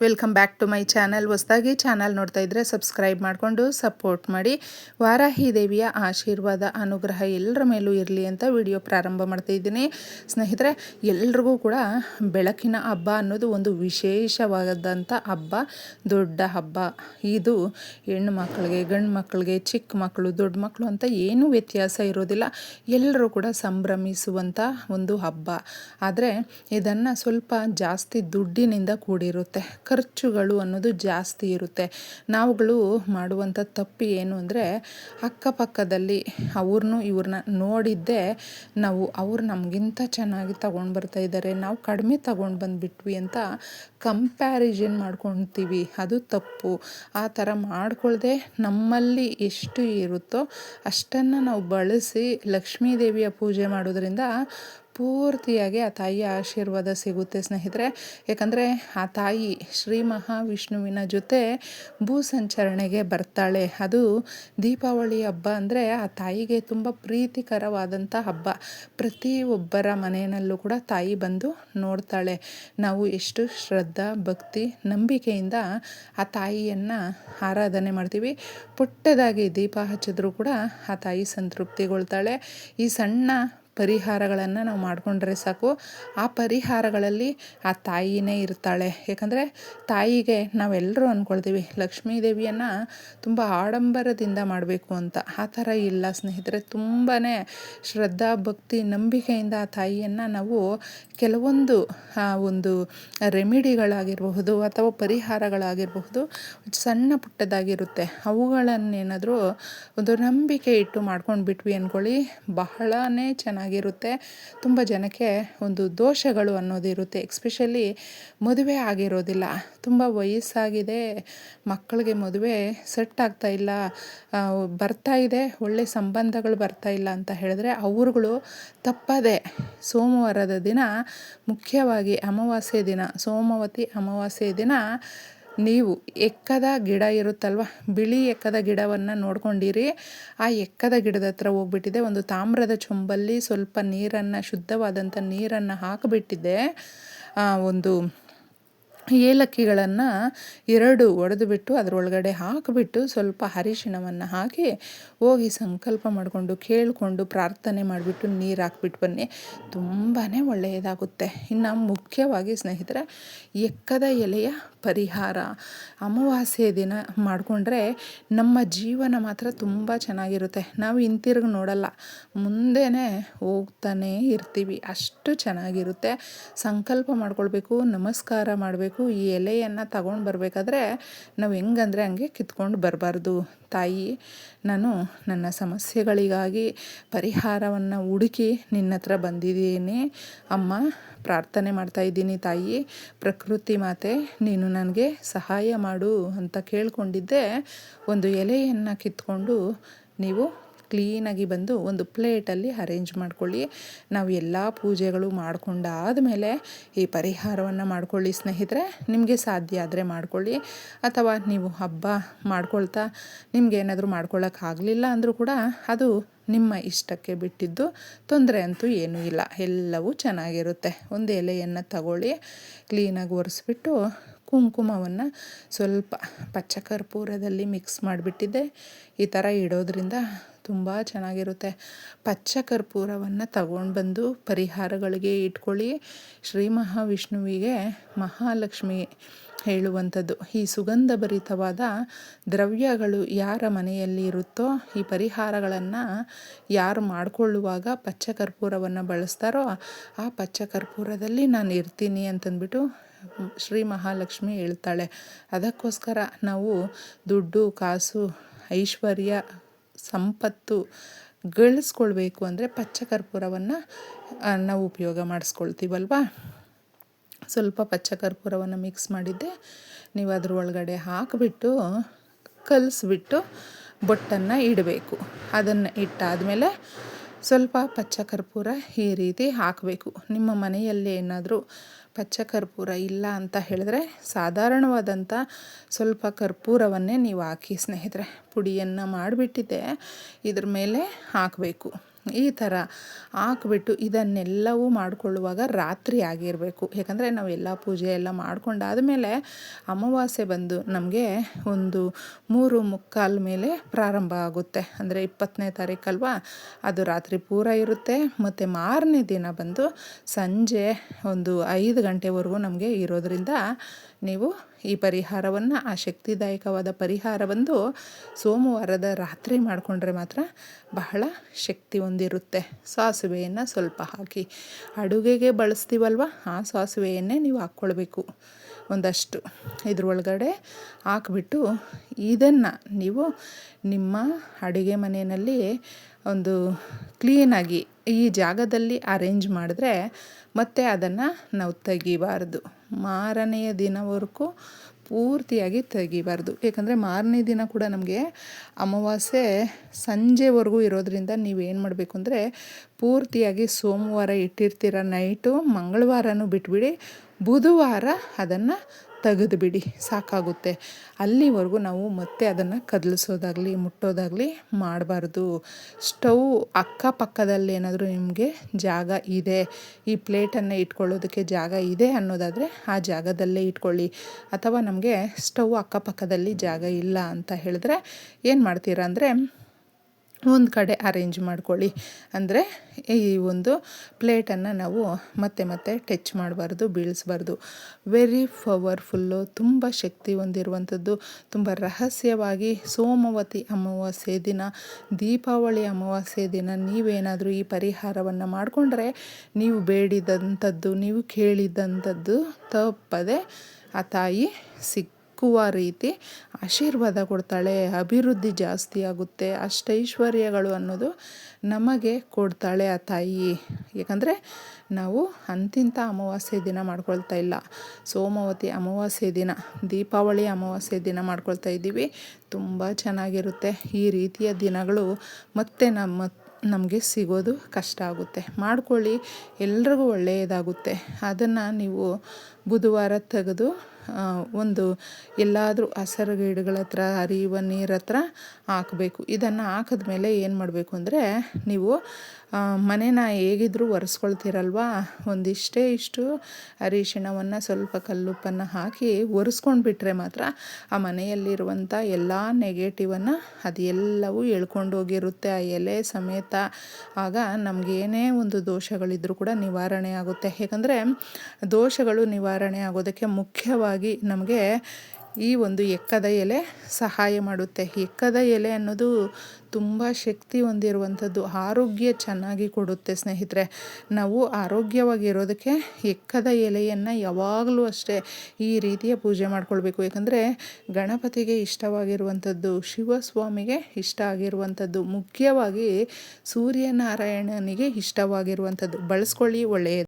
Welcome back to my channel ಹೊಸದಾಗಿ channel ನೋಡ್ತಾ ಇದ್ದರೆ ಸಬ್ಸ್ಕ್ರೈಬ್ ಮಾಡಿಕೊಂಡು ಸಪೋರ್ಟ್ ಮಾಡಿ. ವಾರಾಹಿ ದೇವಿಯ ಆಶೀರ್ವಾದ, ಅನುಗ್ರಹ ಎಲ್ಲರ ಮೇಲೂ ಇರಲಿ ಅಂತ ವಿಡಿಯೋ ಪ್ರಾರಂಭ ಮಾಡ್ತಾ ಇದ್ದೀನಿ. ಸ್ನೇಹಿತರೆ, ಎಲ್ರಿಗೂ ಕೂಡ ಬೆಳಕಿನ ಹಬ್ಬ ಅನ್ನೋದು ಒಂದು ವಿಶೇಷವಾದಂಥ ಹಬ್ಬ, ದೊಡ್ಡ ಹಬ್ಬ. ಇದು ಹೆಣ್ಣು ಮಕ್ಕಳಿಗೆ, ಗಂಡು ಮಕ್ಕಳಿಗೆ, ಚಿಕ್ಕ ಮಕ್ಕಳು, ದೊಡ್ಡ ಮಕ್ಕಳು ಅಂತ ಏನೂ ವ್ಯತ್ಯಾಸ ಇರೋದಿಲ್ಲ. ಎಲ್ಲರೂ ಕೂಡ ಸಂಭ್ರಮಿಸುವಂಥ ಒಂದು ಹಬ್ಬ. ಆದರೆ ಇದನ್ನು ಸ್ವಲ್ಪ ಜಾಸ್ತಿ ದುಡ್ಡಿನಿಂದ ಕೂಡಿರುತ್ತೆ. ಖರ್ಚುಗಳು ಅನ್ನೋದು ಜಾಸ್ತಿ ಇರುತ್ತೆ. ನಾವುಗಳು ಮಾಡುವಂಥ ತಪ್ಪು ಏನು ಅಂದರೆ ಅಕ್ಕಪಕ್ಕದಲ್ಲಿ ಅವ್ರನ್ನೂ ಇವ್ರನ್ನ ನೋಡಿದ್ದೆ ನಾವು ಅವ್ರು ನಮಗಿಂತ ಚೆನ್ನಾಗಿ ತಗೊಂಡು ಬರ್ತಾ ಇದ್ದಾರೆ. ನಾವು ಕಡಿಮೆ ತಗೊಂಡು ಬಂದುಬಿಟ್ವಿ ಅಂತ ಕಂಪ್ಯಾರಿಸನ್ ಮಾಡ್ಕೊತೀವಿ. ಅದು ತಪ್ಪು. ಆ ಥರ ಮಾಡ್ಕೊಳ್ಳದೆ ನಮ್ಮಲ್ಲಿ ಎಷ್ಟು ಇರುತ್ತೋ ಅಷ್ಟನ್ನು ನಾವು ಬಳಸಿ ಲಕ್ಷ್ಮೀ ದೇವಿಯ ಪೂಜೆ ಮಾಡೋದ್ರಿಂದ ಪೂರ್ತಿಯಾಗಿ ಆ ತಾಯಿಯ ಆಶೀರ್ವಾದ ಸಿಗುತ್ತೆ ಸ್ನೇಹಿತರೆ. ಯಾಕಂದರೆ ಆ ತಾಯಿ ಶ್ರೀ ಮಹಾವಿಷ್ಣುವಿನ ಜೊತೆ ಭೂ ಸಂಚರಣೆಗೆ ಬರ್ತಾಳೆ. ಅದು ದೀಪಾವಳಿ ಹಬ್ಬ ಅಂದರೆ ಆ ತಾಯಿಗೆ ತುಂಬ ಪ್ರೀತಿಕರವಾದಂಥ ಹಬ್ಬ. ಪ್ರತಿಯೊಬ್ಬರ ಮನೆಯಲ್ಲೂ ಕೂಡ ತಾಯಿ ಬಂದು ನೋಡ್ತಾಳೆ. ನಾವು ಎಷ್ಟು ಶ್ರದ್ಧಾ, ಭಕ್ತಿ, ನಂಬಿಕೆಯಿಂದ ಆ ತಾಯಿಯನ್ನು ಆರಾಧನೆ ಮಾಡ್ತೀವಿ. ಪುಟ್ಟದಾಗಿ ದೀಪ ಹಚ್ಚಿದ್ರೂ ಕೂಡ ಆ ತಾಯಿ ಸಂತೃಪ್ತಿಗೊಳ್ತಾಳೆ. ಈ ಸಣ್ಣ ಪರಿಹಾರಗಳನ್ನು ನಾವು ಮಾಡಿಕೊಂಡ್ರೆ ಸಾಕು. ಆ ಪರಿಹಾರಗಳಲ್ಲಿ ಆ ತಾಯಿನೇ ಇರ್ತಾಳೆ. ಯಾಕಂದರೆ ತಾಯಿಗೆ ನಾವೆಲ್ಲರೂ ಅಂದ್ಕೊಳ್ತೀವಿ ಲಕ್ಷ್ಮೀ ದೇವಿಯನ್ನು ತುಂಬ ಆಡಂಬರದಿಂದ ಮಾಡಬೇಕು ಅಂತ. ಆ ಥರ ಇಲ್ಲ ಸ್ನೇಹಿತರೆ ತುಂಬಾ ಶ್ರದ್ಧಾ, ಭಕ್ತಿ, ನಂಬಿಕೆಯಿಂದ ಆ ತಾಯಿಯನ್ನು ನಾವು ಕೆಲವೊಂದು ಒಂದು ರೆಮಿಡಿಗಳಾಗಿರಬಹುದು ಅಥವಾ ಪರಿಹಾರಗಳಾಗಿರಬಹುದು, ಸಣ್ಣ ಪುಟ್ಟದಾಗಿರುತ್ತೆ. ಅವುಗಳನ್ನೇನಾದರೂ ಒಂದು ನಂಬಿಕೆ ಇಟ್ಟು ಮಾಡ್ಕೊಂಡು ಬಿಟ್ವಿ ಅಂದ್ಕೊಳ್ಳಿ ಬಹಳನೇ ಚೆನ್ನಾಗಿರುತ್ತೆ ತುಂಬ ಜನಕ್ಕೆ ಒಂದು ದೋಷಗಳು ಅನ್ನೋದಿರುತ್ತೆ ಎಕ್ಸ್ಪೆಷಲಿ ಮದುವೆ ಆಗಿರೋದಿಲ್ಲ. ತುಂಬ ವಯಸ್ಸಾಗಿದೆ. ಮಕ್ಕಳಿಗೆ ಮದುವೆ ಸೆಟ್ ಆಗ್ತಾ ಇಲ್ಲ. ಬರ್ತಾ ಇದೆ. ಒಳ್ಳೆ ಸಂಬಂಧಗಳು ಬರ್ತಾ ಇಲ್ಲ ಅಂತ ಹೇಳಿದ್ರೆ ಅವ್ರುಗಳು ತಪ್ಪದೆ ಸೋಮವಾರದ ದಿನ ಮುಖ್ಯವಾಗಿ ಅಮಾವಾಸ್ಯೆ ದಿನ, ಸೋಮವತಿ ಅಮಾವಾಸ್ಯೆ ದಿನ ನೀವು ಎಕ್ಕದ ಗಿಡ ಇರುತ್ತಲ್ವ? ಬಿಳಿ ಎಕ್ಕದ ಗಿಡವನ್ನು ನೋಡ್ಕೊಂಡಿರಿ. ಆ ಎಕ್ಕದ ಗಿಡದ ಹತ್ರ ಹೋಗ್ಬಿಟ್ಟಿದೆ. ಒಂದು ತಾಮ್ರದ ಚೊಂಬಲ್ಲಿ ಸ್ವಲ್ಪ ನೀರನ್ನು ಶುದ್ಧವಾದಂಥ ನೀರನ್ನು ಹಾಕಿಬಿಟ್ಟಿದ್ದೆ ಒಂದು ಏಲಕ್ಕಿಗಳನ್ನು ಎರಡು ಒಡೆದು ಬಿಟ್ಟು ಅದರೊಳಗಡೆ ಹಾಕಿಬಿಟ್ಟು ಸ್ವಲ್ಪ ಅರಿಶಿಣವನ್ನು ಹಾಕಿ ಹೋಗಿ ಸಂಕಲ್ಪ ಮಾಡಿಕೊಂಡು ಕೇಳಿಕೊಂಡು ಪ್ರಾರ್ಥನೆ ಮಾಡಿಬಿಟ್ಟು ನೀರು ಹಾಕ್ಬಿಟ್ಟು ಬನ್ನಿ. ತುಂಬಾ ಒಳ್ಳೆಯದಾಗುತ್ತೆ. ಇನ್ನು ಮುಖ್ಯವಾಗಿ ಸ್ನೇಹಿತರೆ, ಎಕ್ಕದ ಎಲೆಯ ಪರಿಹಾರ. ಅಮಾವಾಸ್ಯೆ ದಿನ ಮಾಡಿಕೊಂಡ್ರೆ ನಮ್ಮ ಜೀವನ ಮಾತ್ರ ತುಂಬ ಚೆನ್ನಾಗಿರುತ್ತೆ. ನಾವು ಹಿಂತಿರುಗಿ ನೋಡಲ್ಲ, ಮುಂದೆನೇ ಹೋಗ್ತಾನೇ ಇರ್ತೀವಿ. ಅಷ್ಟು ಚೆನ್ನಾಗಿರುತ್ತೆ. ಸಂಕಲ್ಪ ಮಾಡ್ಕೊಳ್ಬೇಕು, ನಮಸ್ಕಾರ ಮಾಡಬೇಕು. ಈ ಎಲೆಯನ್ನು ತಗೊಂಡು ಬರಬೇಕಾದ್ರೆ ನಾವು ಹೆಂಗಂದರೆ ಹಂಗೆ ಕಿತ್ಕೊಂಡು ಬರಬಾರ್ದು. ತಾಯಿ, ನಾನು ನನ್ನ ಸಮಸ್ಯೆಗಳಿಗಾಗಿ ಪರಿಹಾರವನ್ನು ಹುಡುಕಿ ನಿನ್ನ ಹತ್ರ ಬಂದಿದ್ದೀನಿ. ಅಮ್ಮ, ಪ್ರಾರ್ಥನೆ ಮಾಡ್ತಾ ಇದ್ದೀನಿ ತಾಯಿ. ಪ್ರಕೃತಿ ಮಾತೆ, ನೀನು ನನಗೆ ಸಹಾಯ ಮಾಡು ಅಂತ ಕೇಳಿಕೊಂಡಿದ್ದೆ. ಒಂದು ಎಲೆಯನ್ನು ಕಿತ್ಕೊಂಡು ನೀವು ಕ್ಲೀನಾಗಿ ಬಂದು ಒಂದು ಪ್ಲೇಟಲ್ಲಿ ಅರೇಂಜ್ ಮಾಡ್ಕೊಳ್ಳಿ. ನಾವು ಎಲ್ಲ ಪೂಜೆಗಳು ಮಾಡಿಕೊಂಡಾದ ಮೇಲೆ ಈ ಪರಿಹಾರವನ್ನು ಮಾಡ್ಕೊಳ್ಳಿ ಸ್ನೇಹಿತರೆ. ನಿಮಗೆ ಸಾಧ್ಯ ಆದರೆ ಮಾಡ್ಕೊಳ್ಳಿ. ಅಥವಾ ನೀವು ಹಬ್ಬ ಮಾಡ್ಕೊಳ್ತಾ ಏನಾದರೂ ಮಾಡ್ಕೊಳ್ಳೋಕ್ಕಾಗಲಿಲ್ಲ ಅಂದರೂ ಕೂಡ ಅದು ನಿಮ್ಮ ಇಷ್ಟಕ್ಕೆ ಬಿಟ್ಟಿದ್ದು ತೊಂದರೆ ಅಂತೂ ಏನೂ ಇಲ್ಲ. ಎಲ್ಲವೂ ಚೆನ್ನಾಗಿರುತ್ತೆ. ಒಂದು ಎಲೆಯನ್ನು ತಗೊಳ್ಳಿ, ಕ್ಲೀನಾಗಿ ಒರೆಸ್ಬಿಟ್ಟು ಕುಂಕುಮವನ್ನು ಸ್ವಲ್ಪ ಪಚ್ಚ ಕರ್ಪೂರದಲ್ಲಿ ಮಿಕ್ಸ್ ಮಾಡಿಬಿಟ್ಟಿದ್ದೆ. ಈ ಥರ ಇಡೋದ್ರಿಂದ ತುಂಬ ಚೆನ್ನಾಗಿರುತ್ತೆ. ಪಚ್ಚ ಕರ್ಪೂರವನ್ನು ತಗೊಂಡು ಬಂದು ಪರಿಹಾರಗಳಿಗೆ ಇಟ್ಕೊಳ್ಳಿ. ಶ್ರೀ ಮಹಾವಿಷ್ಣುವಿಗೆ ಮಹಾಲಕ್ಷ್ಮಿ ಹೇಳುವಂಥದ್ದು. ಈ ಸುಗಂಧಭರಿತವಾದ ದ್ರವ್ಯಗಳು ಯಾರ ಮನೆಯಲ್ಲಿ ಇರುತ್ತೋ ಈ ಪರಿಹಾರಗಳನ್ನು ಯಾರು ಮಾಡಿಕೊಳ್ಳುವಾಗ ಪಚ್ಚ ಕರ್ಪೂರವನ್ನು ಬಳಸ್ತಾರೋ ಆ ಪಚ್ಚ ಕರ್ಪೂರದಲ್ಲಿ ನಾನು ಇರ್ತೀನಿ ಅಂತಂದ್ಬಿಟ್ಟು ಶ್ರೀ ಮಹಾಲಕ್ಷ್ಮಿ ಹೇಳ್ತಾಳೆ. ಅದಕ್ಕೋಸ್ಕರ ನಾವು ದುಡ್ಡು, ಕಾಸು, ಐಶ್ವರ್ಯ, ಸಂಪತ್ತು ಗಳಿಸ್ಕೊಳ್ಬೇಕು ಅಂದರೆ ಪಚ್ಚ ಕರ್ಪೂರವನ್ನು ನಾವು ಉಪಯೋಗ ಮಾಡಿಸ್ಕೊಳ್ತೀವಲ್ವ? ಸ್ವಲ್ಪ ಪಚ್ಚ ಕರ್ಪೂರವನ್ನು ಮಿಕ್ಸ್ ಮಾಡಿದ್ದೆ. ನೀವು ಅದ್ರ ಒಳಗಡೆ ಹಾಕಿಬಿಟ್ಟು, ಕಲಿಸ್ಬಿಟ್ಟು ಬೊಟ್ಟನ್ನು ಇಡಬೇಕು. ಅದನ್ನು ಇಟ್ಟಾದಮೇಲೆ ಸ್ವಲ್ಪ ಪಚ್ಚ ಕರ್ಪೂರ ಈ ರೀತಿ ಹಾಕಬೇಕು. ನಿಮ್ಮ ಮನೆಯಲ್ಲಿ ಏನಾದರೂ ಪಚ್ಚ ಕರ್ಪೂರ ಇಲ್ಲ ಅಂತ ಹೇಳಿದ್ರೆ ಸಾಧಾರಣವಾದಂಥ ಸ್ವಲ್ಪ ಕರ್ಪೂರವನ್ನೇ ನೀವು ಹಾಕಿ ಸ್ನೇಹಿತರೆ, ಪುಡಿಯನ್ನು ಮಾಡಿಬಿಟ್ಟಿದ್ದೆ. ಇದ್ರ ಮೇಲೆ ಹಾಕಬೇಕು. ಈ ಥರ ಹಾಕ್ಬಿಟ್ಟು ಇದನ್ನೆಲ್ಲವೂ ಮಾಡಿಕೊಳ್ಳುವಾಗ ರಾತ್ರಿ ಆಗಿರಬೇಕು. ಯಾಕಂದರೆ ನಾವು ಎಲ್ಲ ಪೂಜೆ ಎಲ್ಲ ಮಾಡ್ಕೊಂಡಾದಮೇಲೆ ಅಮಾವಾಸ್ಯೆ ಬಂದು ನಮಗೆ ಒಂದು ಮೂರು ಮುಕ್ಕಾಲು ಮೇಲೆ ಪ್ರಾರಂಭ ಆಗುತ್ತೆ. ಅಂದರೆ ಇಪ್ಪತ್ತನೇ ತಾರೀಕಲ್ವಾ? ಅದು ರಾತ್ರಿ ಪೂರ ಇರುತ್ತೆ. ಮತ್ತು ಮಾರನೇ ದಿನ ಬಂದು ಸಂಜೆ ಒಂದು ಐದು ಗಂಟೆವರೆಗೂ ನಮಗೆ ಇರೋದರಿಂದ ನೀವು ಈ ಪರಿಹಾರವನ್ನು, ಆ ಶಕ್ತಿದಾಯಕವಾದ ಪರಿಹಾರ ಬಂದು ಸೋಮವಾರದ ರಾತ್ರಿ ಮಾಡಿಕೊಂಡ್ರೆ ಮಾತ್ರ ಬಹಳ ಶಕ್ತಿ ಹೊಂದಿರುತ್ತೆ. ಸಾಸಿವೆಯನ್ನು ಸ್ವಲ್ಪ ಹಾಕಿ. ಅಡುಗೆಗೆ ಬಳಸ್ತೀವಲ್ವ? ಆ ಸಾಸಿವೆಯನ್ನೇ ನೀವು ಹಾಕ್ಕೊಳ್ಬೇಕು. ಒಂದಷ್ಟು. ಇದ್ರೊಳಗಡೆ ಹಾಕ್ಬಿಟ್ಟು ಇದನ್ನು ನೀವು ನಿಮ್ಮ ಅಡುಗೆ ಮನೆಯಲ್ಲಿ ಒಂದು ಕ್ಲೀನಾಗಿ ಈ ಜಾಗದಲ್ಲಿ ಅರೇಂಜ್ ಮಾಡಿದ್ರೆ ಮತ್ತೆ ಅದನ್ನು ನಾವು ತೆಗಿಬಾರ್ದು. ಮಾರನೆಯ ದಿನವರೆಗೂ ಪೂರ್ತಿಯಾಗಿ ತೆಗಿಬಾರ್ದು. ಏಕೆಂದರೆ ಮಾರನೇ ದಿನ ಕೂಡ ನಮಗೆ ಅಮಾವಾಸ್ಯೆ ಸಂಜೆವರೆಗೂ ಇರೋದರಿಂದ ನೀವೇನು ಮಾಡಬೇಕು ಅಂದರೆ ಪೂರ್ತಿಯಾಗಿ ಸೋಮವಾರ ಇಟ್ಟಿರ್ತೀರ ನೈಟು ಮಂಗಳವಾರನೂ ಬಿಟ್ಬಿಡಿ, ಬುಧವಾರ ಅದನ್ನು ತೆಗೆದುಬಿಡಿ ಸಾಕಾಗುತ್ತೆ. ಅಲ್ಲಿವರೆಗೂ ನಾವು ಮತ್ತೆ ಅದನ್ನು ಕದಲಿಸೋದಾಗಲಿ, ಮುಟ್ಟೋದಾಗಲಿ ಮಾಡಬಾರ್ದು. ಸ್ಟವ್ ಅಕ್ಕಪಕ್ಕದಲ್ಲಿ ಏನಾದರೂ ನಿಮಗೆ ಜಾಗ ಇದೆ, ಈ ಪ್ಲೇಟನ್ನು ಇಟ್ಕೊಳ್ಳೋದಕ್ಕೆ ಜಾಗ ಇದೆ ಅನ್ನೋದಾದರೆ ಆ ಜಾಗದಲ್ಲೇ ಇಟ್ಕೊಳ್ಳಿ. ಅಥವಾ ನಮಗೆ ಸ್ಟವ್ ಅಕ್ಕಪಕ್ಕದಲ್ಲಿ ಜಾಗ ಇಲ್ಲ ಅಂತ ಹೇಳಿದ್ರೆ ಏನು ಮಾಡ್ತೀರಾ ಅಂದರೆ ಒಂದು ಕಡೆ ಅರೇಂಜ್ ಮಾಡ್ಕೊಳ್ಳಿ. ಅಂದರೆ ಈ ಒಂದು ಪ್ಲೇಟನ್ನು ನಾವು ಮತ್ತೆ ಮತ್ತೆ ಟಚ್ ಮಾಡಬಾರ್ದು, ಬೀಳಿಸ್ಬಾರ್ದು. ವೆರಿ ಪವರ್ಫುಲ್ಲು ತುಂಬ ಶಕ್ತಿ ಹೊಂದಿರುವಂಥದ್ದು. ತುಂಬ ರಹಸ್ಯವಾಗಿ ಸೋಮವತಿ ಅಮಾವಾಸ್ಯೆ ದಿನ, ದೀಪಾವಳಿ ಅಮಾವಾಸ್ಯೆ ದಿನ, ನೀವೇನಾದರೂ ಈ ಪರಿಹಾರವನ್ನು ಮಾಡಿಕೊಂಡ್ರೆ ನೀವು ಬೇಡಿದಂಥದ್ದು, ನೀವು ಕೇಳಿದಂಥದ್ದು ತಪ್ಪದೆ ಆ ತಾಯಿ ಸಿಕ್ ಸಿಕ್ಕುವ ರೀತಿ ಆಶೀರ್ವಾದ ಕೊಡ್ತಾಳೆ, ಅಭಿವೃದ್ಧಿ ಜಾಸ್ತಿ ಆಗುತ್ತೆ ಅಷ್ಟೈಶ್ವರ್ಯಗಳು ಅನ್ನೋದು ನಮಗೆ ಕೊಡ್ತಾಳೆ ಆ ತಾಯಿ. ಯಾಕಂದರೆ ನಾವು ಅಂತಿಂತ ಅಮಾವಾಸ್ಯೆ ದಿನ ಮಾಡ್ಕೊಳ್ತಾ ಇಲ್ಲ. ಸೋಮವತಿ ಅಮಾವಾಸ್ಯೆ ದಿನ, ದೀಪಾವಳಿ ಅಮಾವಾಸ್ಯೆ ದಿನ ಮಾಡ್ಕೊಳ್ತಾ ಇದ್ದೀವಿ. ತುಂಬ ಚೆನ್ನಾಗಿರುತ್ತೆ. ಈ ರೀತಿಯ ದಿನಗಳು ಮತ್ತೆ ನಮ್ಮ, ನಮಗೆ ಸಿಗೋದು ಕಷ್ಟ ಆಗುತ್ತೆ. ಮಾಡ್ಕೊಳ್ಳಿ, ಎಲ್ರಿಗೂ ಒಳ್ಳೆಯದಾಗುತ್ತೆ. ಅದನ್ನು ನೀವು ಬುಧವಾರ ತೆಗೆದು ಒಂದು ಎಲ್ಲಾದರೂ ಹಸರು ಗಿಡಗಳ ಹತ್ರ, ಹರಿಯುವ ನೀರ ಹತ್ರ ಹಾಕಬೇಕು. ಇದನ್ನು ಹಾಕಿದ್ಮೇಲೆ ಏನು ಮಾಡಬೇಕು ಅಂದರೆ, ನೀವು ಮನೇನ ಹೇಗಿದ್ರೂ ಒರೆಸ್ಕೊಳ್ತೀರಲ್ವ? ಒಂದಿಷ್ಟೇ ಇಷ್ಟು ಅರಿಶಿಣವನ್ನು ಸ್ವಲ್ಪ ಕಲ್ಲುಪ್ಪನ್ನು ಹಾಕಿ ಒರೆಸ್ಕೊಂಡು ಬಿಟ್ಟರೆ ಮಾತ್ರ ಆ ಮನೆಯಲ್ಲಿರುವಂಥ ಎಲ್ಲ ನೆಗೆಟಿವನ್ನು ಅದು ಎಲ್ಲವೂ ಹೋಗಿರುತ್ತೆ. ಆ ಎಲೆ ಸಮೇತ ಆಗ ನಮಗೇನೇ ಒಂದು ದೋಷಗಳಿದ್ರೂ ಕೂಡ ನಿವಾರಣೆ ಆಗುತ್ತೆ. ಯಾಕಂದರೆ ದೋಷಗಳು ನಿವಾರಣೆ ಆಗೋದಕ್ಕೆ ಮುಖ್ಯವಾಗಿ ನಮಗೆ ಈ ಒಂದು ಎಕ್ಕದ ಎಲೆ ಸಹಾಯ ಮಾಡುತ್ತೆ. ಎಕ್ಕದ ಎಲೆ ಅನ್ನೋದು ತುಂಬ ಶಕ್ತಿ ಹೊಂದಿರುವಂಥದ್ದು, ಆರೋಗ್ಯ ಚೆನ್ನಾಗಿ ಕೊಡುತ್ತೆ ಸ್ನೇಹಿತರೆ. ನಾವು ಆರೋಗ್ಯವಾಗಿರೋದಕ್ಕೆ ಎಕ್ಕದ ಎಲೆಯನ್ನು ಯಾವಾಗಲೂ ಅಷ್ಟೇ ಈ ರೀತಿಯ ಪೂಜೆ ಮಾಡ್ಕೊಳ್ಬೇಕು. ಯಾಕಂದರೆ ಗಣಪತಿಗೆ ಇಷ್ಟವಾಗಿರುವಂಥದ್ದು, ಶಿವಸ್ವಾಮಿಗೆ ಇಷ್ಟ ಆಗಿರುವಂಥದ್ದು, ಮುಖ್ಯವಾಗಿ ಸೂರ್ಯನಾರಾಯಣನಿಗೆ ಇಷ್ಟವಾಗಿರುವಂಥದ್ದು. ಬಳಸ್ಕೊಳ್ಳಿ ಒಳ್ಳೆಯದು.